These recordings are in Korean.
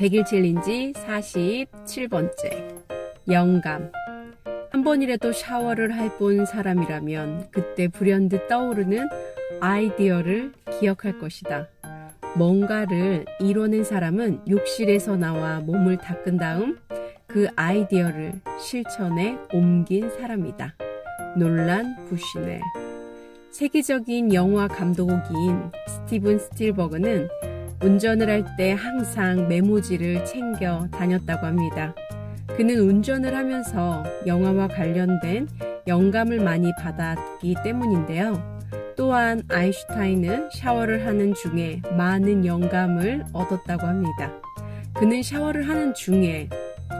100일 챌린지 47번째. 영감. 한 번이라도 샤워를 해본 사람이라면 그때 불현듯 떠오르는 아이디어를 기억할 것이다. 뭔가를 이뤄낸 사람은 욕실에서 나와 몸을 닦은 다음 그 아이디어를 실천에 옮긴 사람이다. 논란 부시넬. 세계적인 영화 감독인 스티븐 스틸버그는 운전을 할 때 항상 메모지를 챙겨 다녔다고 합니다. 그는 운전을 하면서 영화와 관련된 영감을 많이 받았기 때문인데요. 또한 아인슈타인은 샤워를 하는 중에 많은 영감을 얻었다고 합니다. 그는 샤워를 하는 중에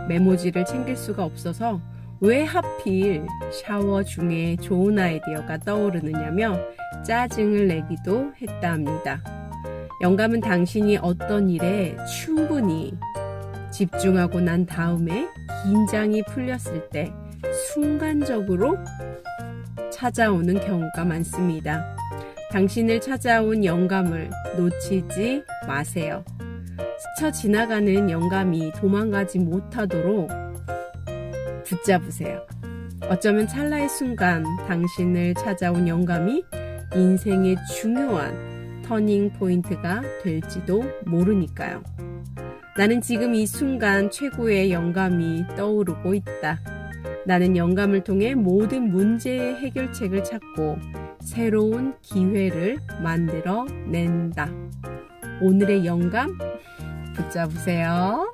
메모지를 챙길 수가 없어서 왜 하필 샤워 중에 좋은 아이디어가 떠오르느냐며 짜증을 내기도 했다 합니다. 영감은 당신이 어떤 일에 충분히 집중하고 난 다음에 긴장이 풀렸을 때 순간적으로 찾아오는 경우가 많습니다. 당신을 찾아온 영감을 놓치지 마세요. 스쳐 지나가는 영감이 도망가지 못하도록 붙잡으세요. 어쩌면 찰나의 순간 당신을 찾아온 영감이 인생의 중요한 터닝 포인트가 될지도 모르니까요. 나는 지금 이 순간 최고의 영감이 떠오르고 있다. 나는 영감을 통해 모든 문제의 해결책을 찾고 새로운 기회를 만들어 낸다. 오늘의 영감 붙잡으세요.